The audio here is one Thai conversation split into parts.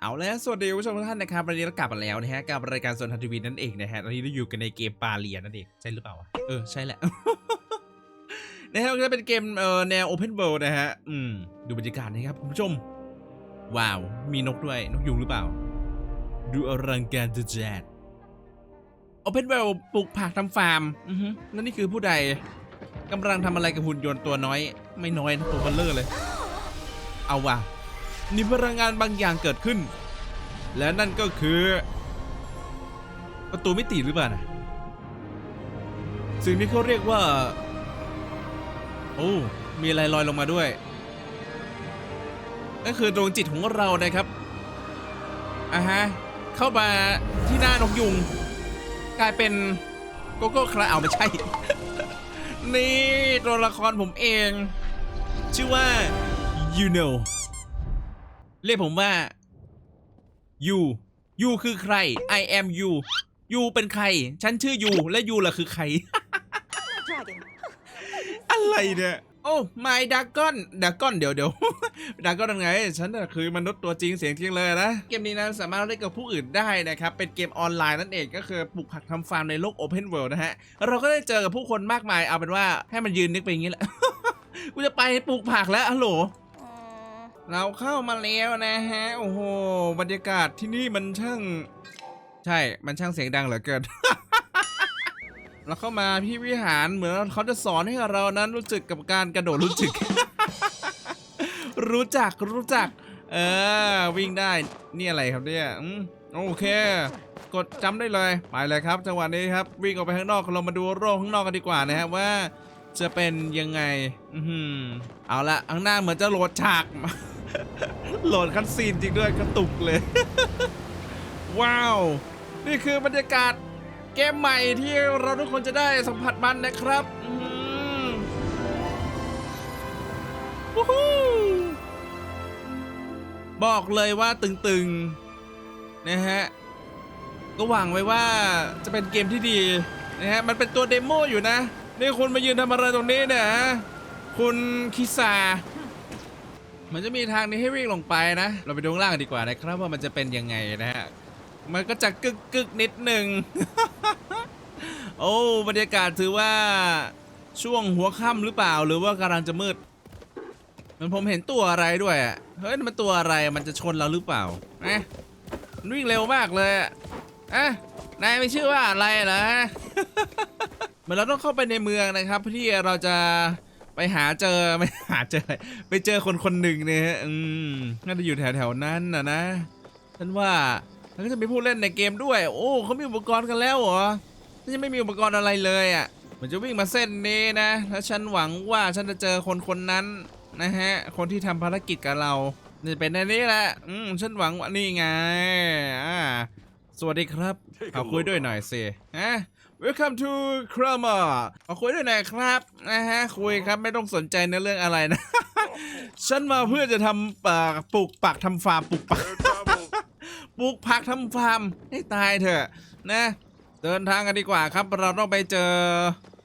เอาแล้วสวัสดีผู้ชมทุกท่านนะครับวันนี้เรากลับมาแล้วนะฮะกับรายการสนทันทีวีนั่นเองนะฮะตอนนี้เราอยู่กันในเกมปาเลียนั่นเองใช่หรือเปล่าวะเออใช่แหละนะฮะมันก็เป็นเกมเอ่อแนว Open World นะฮะอืมดูบรรยากาศนะครับคุณผู้ชม ว้าว มีนกด้วยนกยุงหรือเปล่า ดูอลังการจัดจัด Open World ปลูกผักทำฟาร์มอือฮึแล้วนี่คือผู้ใดกำลังทำอะไรกับหุ่นยนต์ตัวน้อย ไม่น้อยนะตัวเบลเลอร์เลย เอาว่ะ มีพลังงานบางอย่างเกิดขึ้น และนั่นก็คือ ประตูมิติหรือเปล่านะสิ่งที่เขาเรียกว่า โอ้มีอะไรลอยลงมาด้วยนั่นคือดวงจิตของเรานะครับอะฮะเข้ามาที่หน้านกยุง กลายเป็นโกโก้คราเอาไม่ใช่ นี่ตัวละครผมเอง ชื่อว่า you know เรียกผมว่า you you คือใคร I am you you เป็นใคร ฉันชื่อ you และ you ล่ะคือใคร อะไรเนี่ย โอ้ my dragon dragon เดี๋ยวเดี๋ยว dragon ยังไง ฉันน่ะคือมนุษย์ตัวจริงเสียงจริงเลยนะ เกมนี้นะสามารถเล่นกับผู้อื่นได้นะครับ เป็นเกมออนไลน์นั่นเองก็คือปลูกผักทำฟาร์มในโลก Open World นะฮะ เราก็ได้เจอกับผู้คนมากมายเอาเป็นว่าให้มันยืนนึกไปอย่างนี้แหละ กูจะไปปลูกผักแล้วฮัลโหล เราเข้ามาแล้วนะฮะ โอ้โห บรรยากาศที่นี่มันช่าง ใช่ มันช่างเสียงดังเหลือเกิน เราเข้ามาพี่วิหารเหมือนเขาจะสอนให้เรานั้นรู้จักกับการกระโดดรู้จัก รู้จักรู้จัก เออ วิ่งได้ นี่อะไรครับเนี่ยโอเค กดจำได้เลย ไปเลยครับ จังหวะนี้ครับ วิ่งออกไปข้างนอกเรามาดูโลกข้างนอกกันดีกว่านะครับว่าจะเป็นยังไง อืเอาละข้างหน้าเหมือนจะโหลดฉาก โหลดคัดซีนจริงด้วยกระตุกเลย ว้าว นี่คือบรรยากาศเกมใหม่ที่เราทุกคนจะได้สัมผัสมันนะครับวู้ฮู้บอกเลยว่าตึงๆ นะฮะ ก็หวังไว้ว่าจะเป็นเกมที่ดีนะฮะ มันเป็นตัวเดโมอยู่นะ นี่คุณมายืนทำอะไรตรงนี้เนี่ยฮะคุณคิซา มันจะมีทางนี้ให้วิ่งลงไปนะ เราไปดูข้างล่างกันดีกว่านะครับว่ามันจะเป็นยังไงนะฮะ มันก็จะกึกกึกนิดหนึ่ง โอ้บรรยากาศถือว่าช่วงหัวค่ำหรือเปล่าหรือว่ากำลังจะมืด มันผมเห็นตัวอะไรด้วยเฮ้ยมันตัวอะไรมันจะชนเราหรือเปล่าเอ๊ะมันวิ่งเร็วมากเลยอะเอ๊ะนายไม่ชื่อว่าอะไรเหรอเหมือนเราต้องเข้าไปในเมืองนะครับเพื่อที่เราจะ ไปหาเจอไม่หาเจออะไรไปเจอคนคนหนึ่งเนี่ยฮะอืมน่าจะอยู่แถวแถวๆนั้นนะนะฉันว่าแล้วก็จะมีผู้เล่นในเกมด้วย โอ้เขามีอุปกรณ์กันแล้วเหรอฉันยังไม่มีอุปกรณ์อะไรเลยอะมันจะวิ่งมาเส้นนี้นะ แล้วฉันหวังว่าฉันจะเจอคนคนนั้นนะฮะ คนที่ทำภารกิจกับเรานี่เป็นในนี้แหละ อืม ฉันหวังว่านี่ไง อ่า สวัสดีครับเอาคุยด้วยหน่อยสิฮะ Welcome to Krama ขอคุยด้วยหน่อยครับนะฮะคุยครับไม่ต้องสนใจในเรื่องอะไรนะ ฉันมาเพื่อจะทำปากปลูกปักทำฟาร์มปลูกปักปลูกผักทำฟาร์มให้ตายเถอะนะ เดินทางกันดีกว่าครับ เราต้องไปเจอ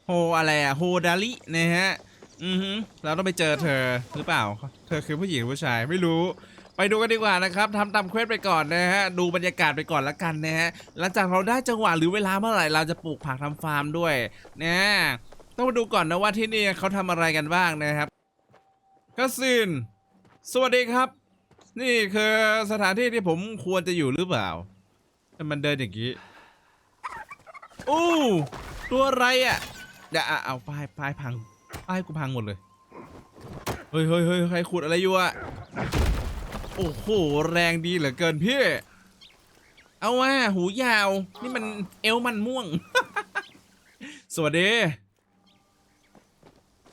โฮอะไรอะโฮดาลินะฮะ อือฮึเราต้องไปเจอเธอหรือเปล่า เธอคือผู้หญิงหรือผู้ชายไม่รู้ ไปดูกันดีกว่านะครับทำตามเควสไปก่อนนะฮะดูบรรยากาศไปก่อนละกันนะฮะหลังจากเราได้จังหวะหรือเวลาเมื่อไหร่เราจะปลูกผักทำฟาร์มด้วยนะต้องมาดูก่อนนะว่าที่นี่เขาทำอะไรกันบ้างนะครับกัสซินสวัสดีครับ นี่คือสถานที่ที่ผมควรจะอยู่หรือเปล่าแต่มันเดินอย่างนี้อู้ตัวอะไรอะเดี๋ยวอะเอาป้ายป้ายพังป้ายกูพังหมดเลยเฮ้ยเฮ้ยเฮ้ยใครขุดอะไรอยู่อะ โอ้โห แรงดีเหลือเกินพี่ เอาว่าหูยาว นี่มันเอวมันม่วง สวัสดี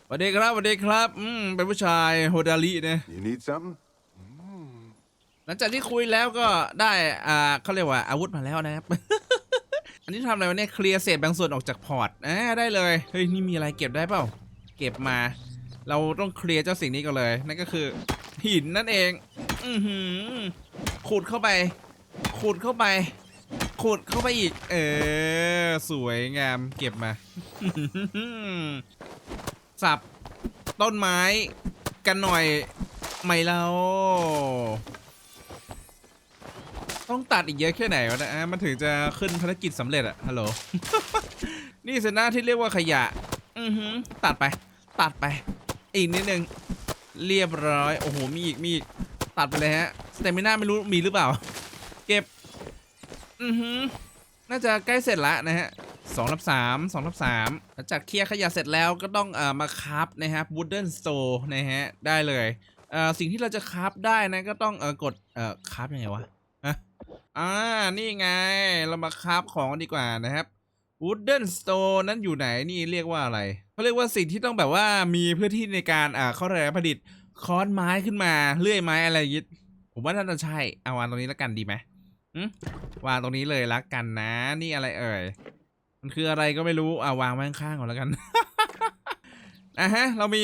สวัสดีครับสวัสดีครับ อืม เป็นผู้ชายโฮดารินะ You need something? หลังจากที่คุยแล้วก็ได้ อ่าเขาเรียกว่าอาวุธมาแล้วนะครับ อันนี้ทำอะไรวะเนี่ยเคลียร์เศษบางส่วนออกจากพอร์ตอ่าได้เลย เฮ้ย นี่มีอะไรเก็บได้เปล่า เก็บมา เราต้องเคลียร์เจ้าสิ่งนี้ก่อนเลย นั่นก็คือหินนั่นเอง อือหือขุดเข้าไป ขุดเข้าไป ขุดเข้าไปอีก เออ สวยงาม เก็บมา สับ ต้นไม้ กันหน่อย ไม่เราต้องตัดอีกเยอะแค่ไหนวะนะมันถึงจะขึ้นภารกิจสำเร็จอะฮัลโหล นี่สินะที่เรียกว่าขยะ อือหือ ตัดไป ตัดไป อีกนิดนึง เรียบร้อย โอ้โห มีอีก มีอีก ตัดไปเลยฮะสเตมิน่าไม่รู้มีหรือเปล่า เก็บ อือหือ น่าจะใกล้เสร็จละนะฮะสองทับสามสองทับสามหลังจากเคลียร์ขยะเสร็จแล้วก็ต้องเอ่อมาคราฟนะครับ wooden store นะฮะ ได้เลยเอ่อสิ่งที่เราจะคราฟได้นะก็ต้องเอ่อกดเอ่อคราฟยังไงวะอะอ่านี่ไงเรามาคราฟของดีกว่านะครับ wooden store นั้นอยู่ไหนนี่เรียกว่าอะไรเขาเรียกว่าสิ่งที่ต้องแบบว่ามีเพื่อที่ในการอ่าเข้าแรงผลิต ค้อนไม้ขึ้นมาเลื่อยไม้อะไรย่างงี้ผมว่าน่าจะใช่เอาวางตรงนี้แล้วกันดีไหมอืมวางตรงนี้เลยละกันนะ นี่อะไรเอ่ยมันคืออะไรก็ไม่รู้อ่าวางไว้ข้างๆก่อนแล้วกันอะฮะ เรามี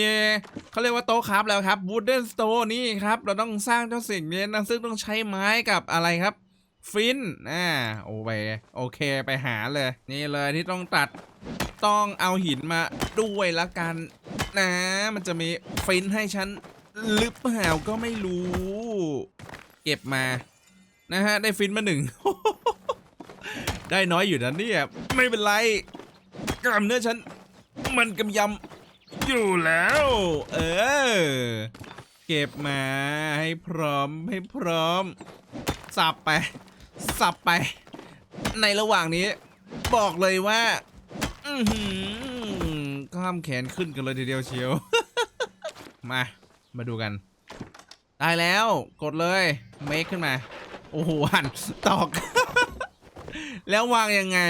เขาเรียกว่าโต๊ะครับแล้วครับ wooden store นี่ครับ เราต้องสร้างเจ้าสิ่งนี้นะซึ่งต้องใช้ไม้กับอะไรครับ ฟินอ่าโอไปโอเคไปหาเลย นี่เลยที่ต้องตัดต้องเอาหินมาด้วยละกันนะ มันจะมีฟินให้ฉัน หรือเปล่าก็ไม่รู้ เก็บมา นะฮะ ได้ฟินมาหนึ่ง ได้น้อยอยู่นะเนี่ย ไม่เป็นไรกล้ามเนื้อฉัน มันกำยำอยู่แล้ว เออ เก็บมาให้พร้อมให้พร้อม สับไป สับไป ในระหว่างนี้ บอกเลยว่า อือหือกล้ามแขนขึ้นกันเลยทีเดียวเชียว มา มาดูกัน ได้แล้วกดเลยเมคขึ้นมา โอ้โหหันตอก แล้ววางยังไง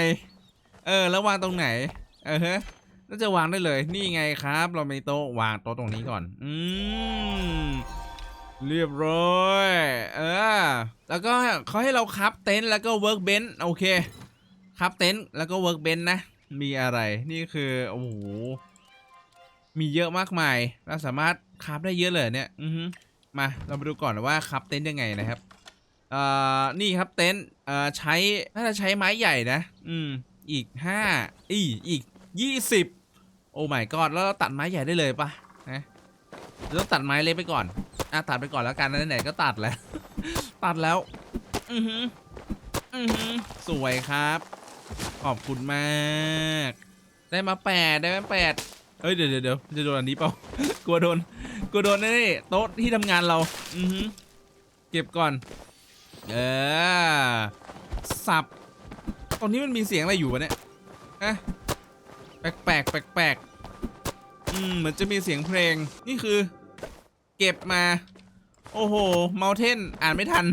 เออ แล้ววางตรงไหน เออฮะน่าจะวางได้เลย นี่ไงครับ เรามีโต๊ะวางโต๊ะตรงนี้ก่อน อืมเรียบร้อย เออ แล้วก็เขาให้เราคับเต็นท์แล้วก็เวิร์กเบนโอเค คับเต็นท์แล้วก็เวิร์กเบนนะ มีอะไร นี่คือ โอ้โห มีเยอะมากมาย เราสามารถ คับได้เยอะเลยเนี่ยอือฮึมาเรามาดูก่อนว่าคับเต็นท์ยังไงนะครับเอ่อนี่ครับเต็นท์เอ่อใช้น่าจะใช้ไม้ใหญ่นะ อืม อีกห้าอีอีกยี่สิบโอ้ my god แล้วเราตัดไม้ใหญ่ได้เลยปะนะหรือต้องตัดไม้เล็กไปก่อนอะตัดไปก่อนแล้วกันไหนๆก็ตัดแล้ว ตัดแล้ว อือหืออือหือสวยครับ ขอบคุณมาก ได้มาแปดได้มาแปดเอ้ยเดี๋ยวเดี๋ยวเดี๋ยวจะโดนอันนี้เปล่ากลัวโดน กลัวโดนนี่โต๊ะที่ทำงานเรา อือหือเก็บก่อน เออ สับตรงนี้มันมีเสียงอะไรอยู่วะเนี่ยอะแปลกแปลกแปลกแปลกอืมเหมือนจะมีเสียงเพลง นี่คือ เก็บมา โอ้โห เมาเทนอ่านไม่ทัน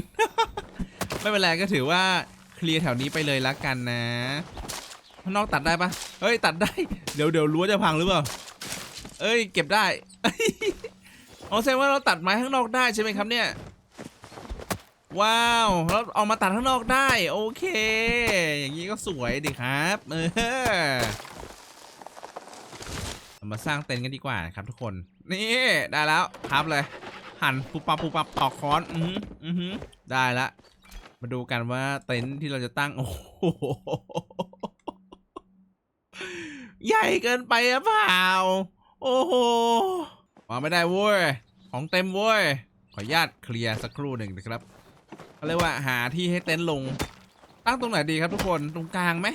ไม่เป็นไรก็ถือว่าเคลียร์แถวนี้ไปเลยละกันนะข้างนอกตัดได้ปะเฮ้ย ตัดได้ เดี๋ยวเดี๋ยวรั้วจะพังหรือเปล่า เอ้ย เก็บได้ อ๋อแสดงว่าเราตัดไม้ข้างนอกได้ใช่ไหมครับเนี่ย ว้าวเราเออกมาตัดข้างนอกได้ โอเค อย่างนี้ก็สวยดีครับเออามาสร้างเต็นท์กันดีกว่านะครับทุกคน นี่ได้แล้วครับเลย หั่นปุบปับปุบปับตอกค้อนอือออือหือได้ละ มาดูกันว่าเต็นท์ที่เราจะตั้งโอ้โหใหญ่เกินไปหรือเปล่า โอ้โห วางไม่ได้เว้ย ของเต็มเว้ย ขออนุญาตเคลียร์สักครู่หนึ่งนะครับเขาเรียกว่าหาที่ให้เต็นท์ลง ตั้งตรงไหนดีครับทุกคน ตรงกลางไหม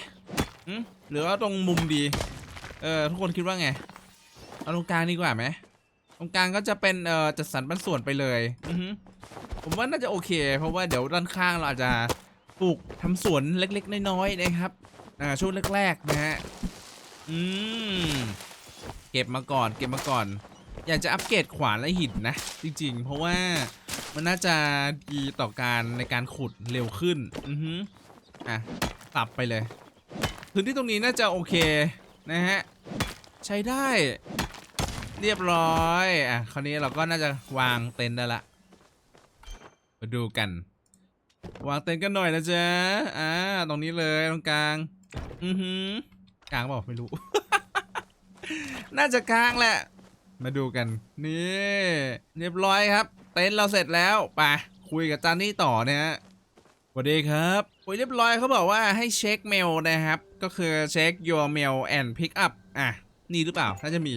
หรือว่าตรงมุมดี เออทุกคนคิดว่าไง เอาตรงกลางดีกว่าไหมตรงกลางก็จะเป็นเอ่อจัดสรรปันส่วนไปเลยอือฮึผมว่าน่าจะโอเค เพราะว่าเดี๋ยวด้านข้างเราอาจจะปลูกทำสวนเล็กๆน้อยๆนะครับอ่าช่วงแรกๆนะฮะอืมเก็บมาก่อน เก็บมาก่อน อยากจะอัปเกรดขวานและหินนะ จริงๆ เพราะว่ามันน่าจะดีต่อการในการขุดเร็วขึ้น อือฮึอะตับไปเลย พื้นที่ตรงนี้น่าจะโอเค นะฮะ ใช้ได้ เรียบร้อย อะ คราวนี้เราก็น่าจะวางเต็นท์ได้ละ มาดูกัน วางเต็นท์กันหน่อยนะจ๊ะ อ่า ตรงนี้เลยตรงกลาง อือหือกลางเปล่าไม่รู้ น่าจะกลางแหละ มาดูกัน นี่ เรียบร้อยครับ เต็นท์เราเสร็จแล้วไปคุยกับจานนี่ต่อนะฮะสวัสดีครับคุยเรียบร้อยเขาบอกว่าให้เช็คเมลนะครับ ก็คือเช็ค your mail and pick up อะ นี่หรือเปล่า น่าจะมี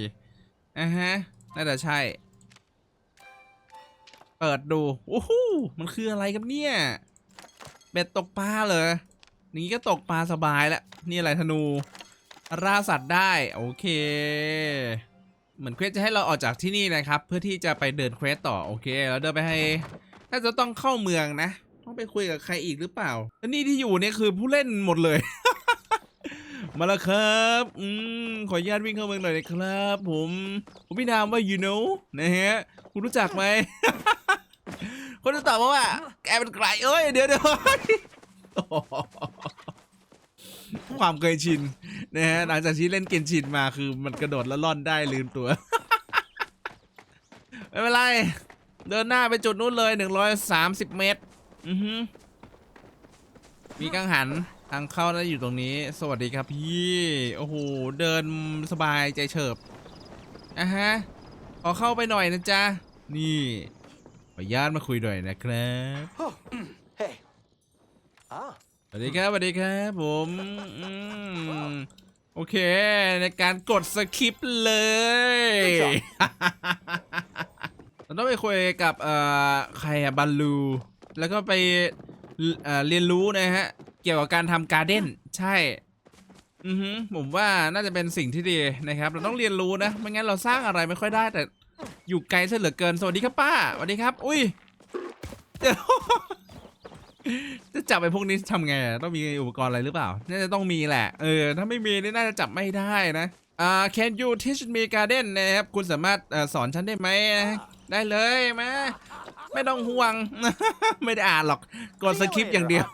อะฮะ น่าจะใช่ เปิดดู โอ้โหมันคืออะไรครับเนี่ย เบ็ดตกปลาเหรอนี้ก็ตกปลาสบายแล้ว นี่อะไรธนูล่าสัตว์ได้ โอเค เหมือนเควสจะให้เราออกจากที่นี่นะครับ เพื่อที่จะไปเดินเควสต่อโอเคแล้วเดินไปให้น่าจะต้องเข้าเมืองนะ ต้องไปคุยกับใครอีกหรือเปล่าแล้วนี่ที่อยู่เนี่ยคือผู้เล่นหมดเลย มาแล้วครับอืมขออนุญาตวิ่งเข้าเมืองหน่อยนะครับ ผมผมพี่นามว่า you know นะฮะคุณรู้จักไหม คนจะตอบมาว่าแกเป็นใครเอ้ยเดี๋ยวเดี๋ยว ความเคยชินนะฮะหลังจากที่เล่นเกนชินมาคือมันกระโดดแล้วล่อนได้ลืมตัว ไม่เป็นไร เดินหน้าไปจุดนู้นเลย 130 เมตร อือฮึมีกังหันทางเข้าน่าอยู่ตรงนี้ สวัสดีครับพี่ โอ้โห เดินสบายใจเฉิบอะฮะ ขอเข้าไปหน่อยนะจ๊ะ นี่ขออนุญาตมาคุยหน่อยนะครับ สวัสดีครับสวัสดีครับผมอืมโอเค ในการกดสคริปต์เลย เราต้องไปคุยกับเอ่อใครอะบัลลู แล้วก็ไปเอ่อเรียนรู้นะฮะ เกี่ยวกับการทำการ์เด้นใช่ อือฮึผมว่าน่าจะเป็นสิ่งที่ดีนะครับ เราต้องเรียนรู้นะ ไม่งั้นเราสร้างอะไรไม่ค่อยได้แต่อยู่ไกลซะเหลือเกิน สวัสดีครับป้าสวัสดีครับ อุ้ยเดี๋ยว จะจับไอ้พวกนี้ทำไงต้องมีอุปกรณ์อะไรหรือเปล่า น่าจะต้องมีแหละ เออ ถ้าไม่มีนี่น่าจะจับไม่ได้นะ อ่า can you teach me garden นะครับ คุณสามารถอสอนฉันได้ไหม ได้เลยมาไม่ต้องห่วง ไม่ได้อ่านหรอก กดสคริปต์อย่างเดียว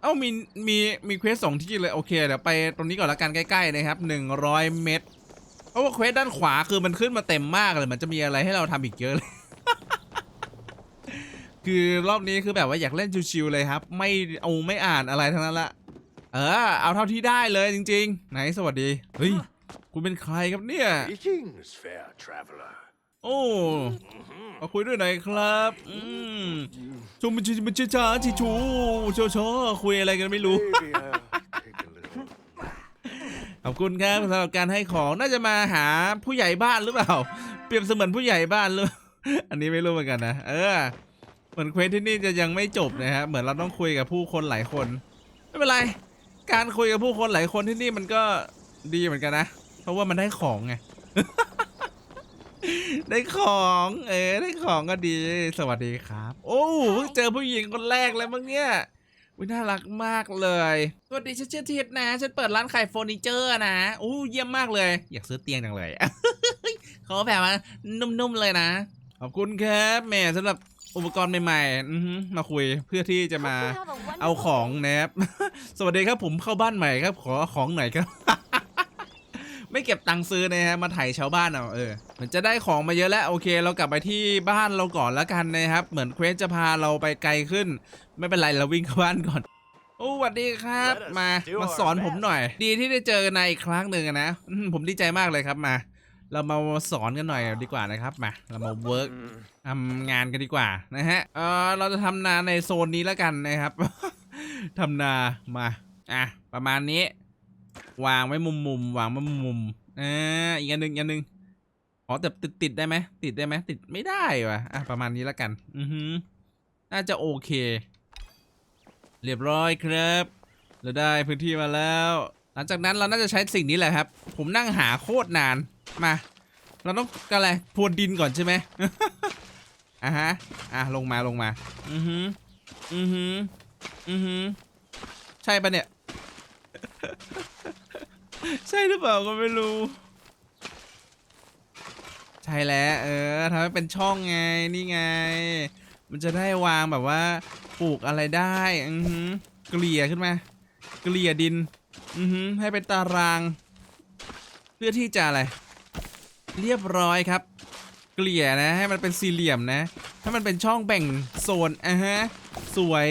เอ้ามี มี มีเควสสองที่เลย โอเค เดี๋ยวไปตรงนี้ก่อนละกันใกล้ๆนะครับ100เมตรเพราะว่าเควสด้านขวาคือมันขึ้นมาเต็มมากเลย มันจะมีอะไรให้เราทำอีกเยอะเลย คือรอบนี้คือแบบว่าอยากเล่นชิวๆเลยครับ ไม่เอาไม่อ่านอะไรทั้งนั้นละ เออ เอาเท่าที่ได้เลยจริง ๆ ไหนสวัสดี เฮ้ย คุณเป็นใครครับเนี่ย Greetings, fair traveler. โอ้มาคุยด้วยหน่อยครับอืมชมมันชิมันชิช้าชิชูโชโชคุยอะไรกันไม่รู้ Maybe I'll take a little. ขอบคุณครับสำหรับการให้ของน่าจะมาหาผู้ใหญ่บ้านหรือเปล่า เปรียบเสมือนผู้ใหญ่บ้านหรือ อันนี้ไม่รู้เหมือนกันนะ เออ เหมือนเควสที่นี่จะยังไม่จบนะฮะเหมือนเราต้องคุยกับผู้คนหลายคน ไม่เป็นไร การคุยกับผู้คนหลายคนที่นี่มันก็ดีเหมือนกันนะ เพราะว่ามันได้ของไง ได้ของ เออได้ของก็ดี สวัสดีครับ โอ้เพิ่งเจอผู้หญิงคนแรกเลยมั้งเนี่ยวิน่ารักมากเลย สวัสดีฉันชื่อทิดนะ ฉันเปิดร้านขายเฟอร์นิเจอร์นะโอ้เยี่ยมมากเลย อยากซื้อเตียงจังเลยเขาแบบว่านุ่มๆเลยนะ ขอบคุณครับแม่สำหรับ อุปกรณ์ใหม่ๆอือหือมาคุยเพื่อที่จะมา Hope you have a wonderful เอาของ day. นะครับ สวัสดีครับผมเข้าบ้านใหม่ครับ ขอของหน่อยครับ ไม่เก็บตังค์ซื้อนะฮะมาไถ่ชาวบ้านเอาเออเหมือนจะได้ของมาเยอะแล้วโอเค เรากลับไปที่บ้านเราก่อนแล้วกันนะครับ เหมือนเควสจะพาเราไปไกลขึ้น ไม่เป็นไรเราวิ่งเข้าบ้านก่อนโอ้สวัสดีครับ Let us มา do มา our สอนผมหน่อย ดีที่ได้เจอนายอีกครั้งหนึ่งอะนะอืมผมดีใจมากเลยครับมา เรามาสอนกันหน่อยดีกว่านะครับมาเรามาเวิร์ก Mm, ทำงานกันดีกว่านะฮะเออเราจะทำนาในโซนนี้แล้วกันนะครับทำนามาอะประมาณนี้ วางไว้มุมมุมๆวางไว้มุมมุมๆอ่าอีกอันหนึ่งอีกอันหนึ่งอ๋อแต่ติดติดได้ไหมติดได้ไหมติดไม่ได้ว่ะอะประมาณนี้แล้วกัน อือฮึน่าจะโอเค เรียบร้อยครับ เราได้พื้นที่มาแล้ว หลังจากนั้นเราน่าจะใช้สิ่งนี้แหละครับ ผมนั่งหาโคตรนาน มา เราต้องกันอะไรพรวนดินก่อนใช่ไหมอะฮะ อะลงมาลงมา อือหือ อือหือ อือหือ ใช่ปะเนี่ย ใช่หรือเปล่าก็ไม่รู้ ใช่แล้ว เออทำให้เป็นช่องไงนี่ไง มันจะได้วางแบบว่า ปลูกอะไรได้ อือหือ เกลี่ยขึ้นมา เกลี่ยดิน อือหือ ให้เป็นตาราง เพื่อที่จะอะไร เรียบร้อยครับ เกลี่ยนะให้มันเป็นสี่เหลี่ยมนะให้มันเป็นช่องแบ่งโซนอะฮะสวย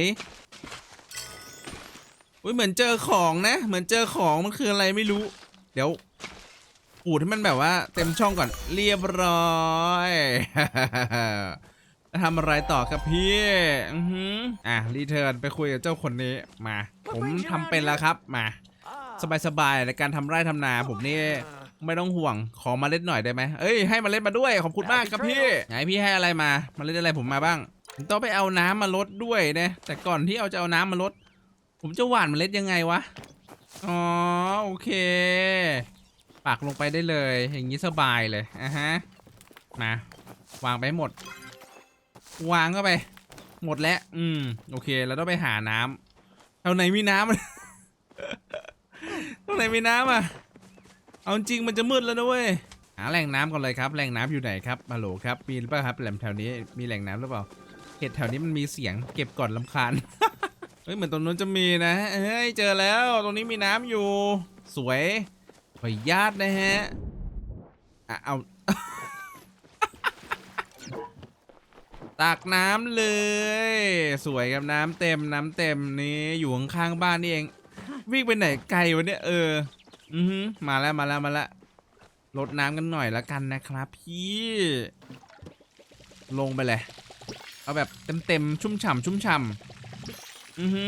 อุ้ยเหมือนเจอของนะ เหมือนเจอของมันคืออะไรไม่รู้ เดี๋ยวปูดให้มันแบบว่าเต็มช่องก่อนเรียบร้อยทำอะไรต่อครับพี่อือหืออะรีเทิร์นไปคุยกับเจ้าคนนี้มา ผมทำเป็นแล้วครับมา สบายๆในการทำไร่ทำนาผมนี่ ไม่ต้องห่วง ขอมาเล่นหน่อยได้ไหมเอ้ย ให้มาเล่นมาด้วย ขอบคุณมากครับพี่ ไหนพี่ให้อะไรมา มาเล่นอะไรผมมาบ้าง ผมต้องไปเอาน้ำมาลดด้วยนะ แต่ก่อนที่เอาจะเอาน้ำมาลด ผมจะหว่านเมล็ดยังไงวะ อ๋อ โอเค ปักลงไปได้เลย อย่างนี้สบายเลยอะฮะ มา วางไปให้หมด วางเข้าไป หมดแล้ว อืม โอเค เราต้องไปหาน้ำแถวไหนมีน้ำตรงไหนมีน้ำอะ เอาจริงมันจะมืดแล้วนะเว้ยหาแหล่งน้ำก่อนเลยครับแหล่งน้ำอยู่ไหนครับฮัลโหลครับมีหรือเปล่าครับแหล่งแถวนี้มีแหล่งน้ำหรือเปล่าเห็ดแถวนี้มันมีเสียงเก็บก่อนลำคาญ เฮ้ยเหมือนตรงนู้นจะมีนะเฮ้ยเจอแล้วตรงนี้มีน้ำอยู่ สวยขออนุญาตนะฮะอะเอา ตักน้ำเลย สวยครับน้ำเต็มน้ำเต็มนี่อยู่ข้างๆบ้านนี่เอง วิ่งไปไหนไกลวะเนี่ยเออ อือฮึมาแล้วมาแล้วมาแล้วลดน้ำกันหน่อยละกันนะครับ พี่ ลงไปเลย เอาแบบเต็มๆชุ่มฉ่ำชุ่มฉ่ำอือฮึ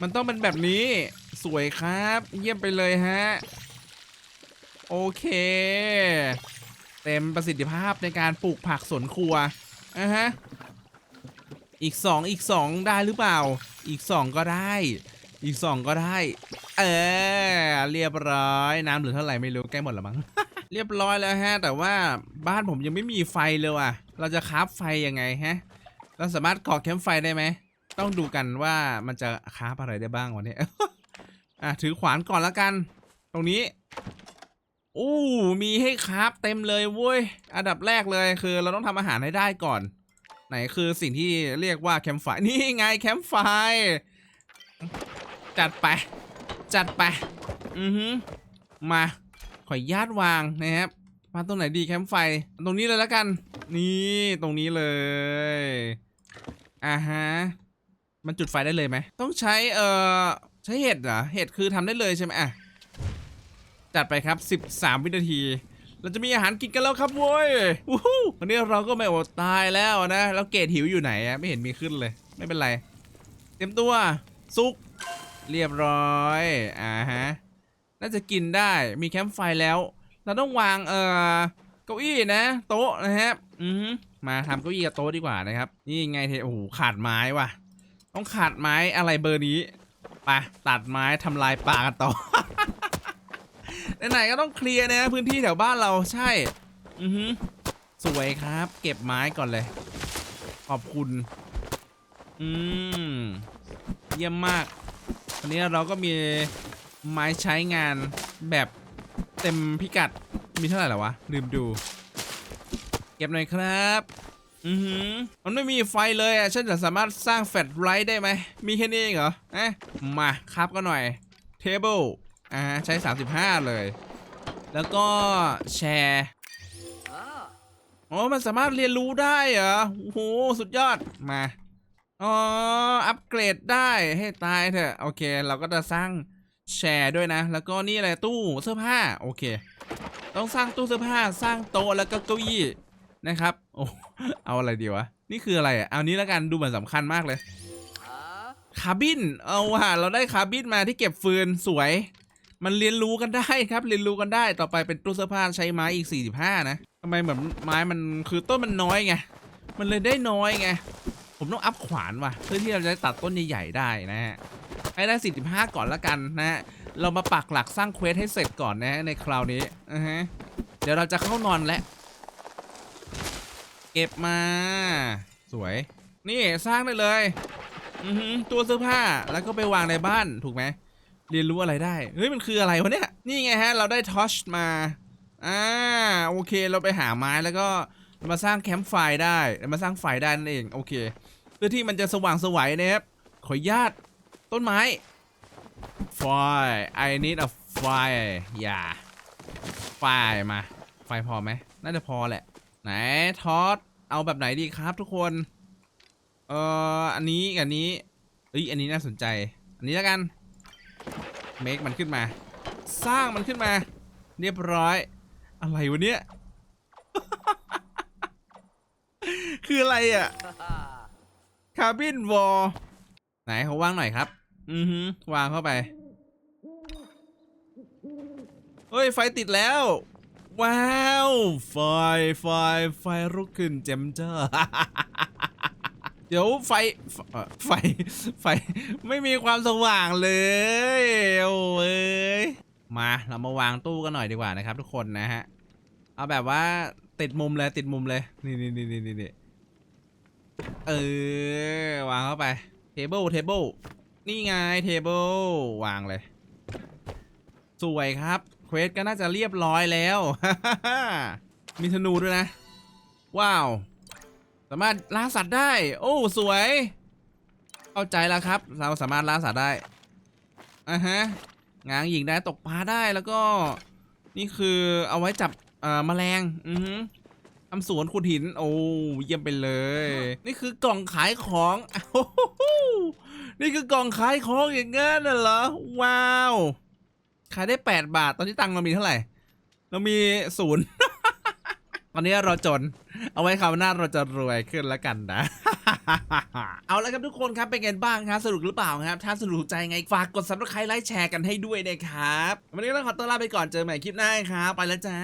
มันต้องเป็นแบบนี้ สวยครับ เยี่ยมไปเลยฮะ โอเค เต็มประสิทธิภาพในการปลูกผักสวนครัวอะฮะ อีกสองอีกสองได้หรือเปล่า อีกสองก็ได้ อีกสองก็ได้ เออเรียบร้อยน้ำเหลือเท่าไหร่ไม่รู้ใกล้หมดแล้วมั้ง เรียบร้อยแล้วฮะ แต่ว่าบ้านผมยังไม่มีไฟเลยว่ะ เราจะคราฟไฟยังไงฮะ เราสามารถก่อแคมป์ไฟได้ไหม ต้องดูกันว่ามันจะคราฟอะไรได้บ้างวันนี้ อะถือขวานก่อนแล้วกัน ตรงนี้อู้มีให้คราฟเต็มเลยเว้ย อันดับแรกเลยคือเราต้องทำอาหารให้ได้ก่อน ไหนคือสิ่งที่เรียกว่าแคมป์ไฟ นี่ไงแคมป์ไฟ จัดไป จัดไป อือฮึมา ขออนุญาตวางนะครับ มาตรงไหนดีแคมป์ไฟ ตรงนี้เลยแล้วกัน นี่ตรงนี้เลย อ่าฮะ มันจุดไฟได้เลยไหม ต้องใช้ เอ่อ ใช้เห็ดเหรอ เห็ดคือทำได้เลยใช่ไหมอะ จัดไปครับ 13 วินาทีเราจะมีอาหารกินกันแล้วครับเว้ยวู้ฮู้วันนี้เราก็ไม่อดตายแล้วนะ แล้วเกรดหิวอยู่ไหนอะไม่เห็นมีขึ้นเลย ไม่เป็นไร เตรียมตัว ซุก เรียบร้อยอ่าฮะน่าจะกินได้มีแคมป์ไฟแล้ว เราต้องวางเอ่อเก้าอี้นะ โต๊ะนะครับอือฮึมาทำเก้าอี้กับโต๊ะดีกว่านะครับ นี่ไงเทโอ้โหขาดไม้ว่ะ ต้องขาดไม้อะไรเบอร์นี้ไปตัดไม้ทำลายป่ากันต่อไหนๆก็ต้องเคลียร์นะพื้นที่แถวบ้านเราใช่ อือฮึสวยครับ เก็บไม้ก่อนเลย ขอบคุณ อืม เยี่ยมมาก วันนี้เราก็มีไม้ใช้งานแบบเต็มพิกัดมีเท่าไหร่แล้ววะ ลืมดู เก็บหน่อยครับ อือหือมันไม่มีไฟเลยอะ ฉันจะสามารถสร้างแฟลชไลท์ได้ไหม มีแค่นี้เองเหรอเอ๊ะมาครับก็หน่อยเทเบิลอ่าฮะใช้ 35 เลย แล้วก็แชร์อ๋อ มันสามารถเรียนรู้ได้เหรอ โอ้โห สุดยอดมา อ๋อ อัปเกรดได้ให้ตายเถอะ โอเค เราก็จะสร้างแชร์ด้วยนะ แล้วก็นี่อะไรตู้เสื้อผ้า โอเค ต้องสร้างตู้เสื้อผ้า สร้างโต๊ะแล้วก็เก้าอี้นะครับ โอ้ เอาอะไรดีวะ นี่คืออะไรอะ เอานี้แล้วกัน ดูเหมือนสำคัญมากเลย คาร์บิน เอาว่ะ เราได้คาร์บินมาที่เก็บฟืนสวย มันเรียนรู้กันได้ครับ เรียนรู้กันได้ ต่อไปเป็นตู้เสื้อผ้าใช้ไม้อีก 45 นะทำไมเหมือนไม้มันคือต้นมันน้อยไง มันเลยได้น้อยไง ผมต้องอัพขวานว่ะ เพื่อที่เราจะตัดต้นใหญ่ๆได้นะฮะให้ได้ 45 ก่อนละกันนะฮะ เรามาปักหลักสร้างเควสให้เสร็จก่อนนะฮะในคราวนี้อือฮะ เดี๋ยวเราจะเข้านอนแล้ว เก็บมา สวย นี่สร้างได้เลยอือหือตัวเสื้อผ้าแล้วก็ไปวางในบ้านถูกไหม เรียนรู้อะไรได้ เฮ้ย มันคืออะไรวะเนี่ย นี่ไงฮะ เราได้ทอชมาอ่าโอเค เราไปหาไม้แล้วก็มาสร้างแคมป์ไฟได้ มาสร้างไฟได้นั่นเอง โอเค เพื่อที่มันจะสว่างสวัยนะครับ ขออนุญาตต้นไม้ไฟ I need a fire อย่าไฟมา ไฟพอไหมน่าจะพอแหละ ไหนทอสเอาแบบไหนดีครับทุกคน เอ่ออันนี้อันนี้เอ้ยอันนี้น่าสนใจ อันนี้แล้วกันเมคมันขึ้นมา สร้างมันขึ้นมา เรียบร้อย อะไรวะเนี่ย คืออะไรอะาร์บินวอลไหนเขาวางหน่อยครับ อือฮึวางเข้าไป เฮ้ย ไฟติดแล้ว ว้าว ไฟ ไฟ ไฟลุกขึ้นแจ่มจ้าเดี๋ยวไฟไฟเอ่อไฟ ไฟ ไม่มีความสว่างเลย โอ้ย มาเรามาวางตู้กันหน่อยดีกว่านะครับทุกคนนะฮะ เอาแบบว่าติดมุมเลยติดมุมเลย นี่นี่นี่นี่นี่ เออ วางเข้าไป เทเบิลเทเบิลนี่ไงเทเบิลวางเลย สวยครับ เควสก็น่าจะเรียบร้อยแล้ว มีธนูด้วยนะ ว้าว สามารถล่าสัตว์ได้ โอ้ สวย เข้าใจแล้วครับ เราสามารถล่าสัตว์ได้อะฮะง้างยิงได้ตกปลาได้แล้วก็ นี่คือเอาไว้จับเอ่อแมลง อือฮึ ทำสวนขุดหิน โอ้เยี่ยมไปเลย นี่คือกล่องขายของโอ้โหนี่คือกล่องขายของอย่างงั้นเหรอ ว้าว ขายได้ 8 บาท ตอนนี้ตังค์เรามีเท่าไหร่ เรามีศูนย์ ตอนนี้เราจน เอาไว้คราวหน้าเราจะรวยขึ้นแล้วกันนะ เอาละครับทุกคนครับเป็นไงบ้างครับ สนุกหรือเปล่าครับ ถ้าสนุกใจไง ฝากกด subscribe ไลค์แชร์กันให้ด้วยนะครับ วันนี้ต้องขอตัวลาไปก่อน เจอใหม่คลิปหน้าครับ ไปแล้วจ้า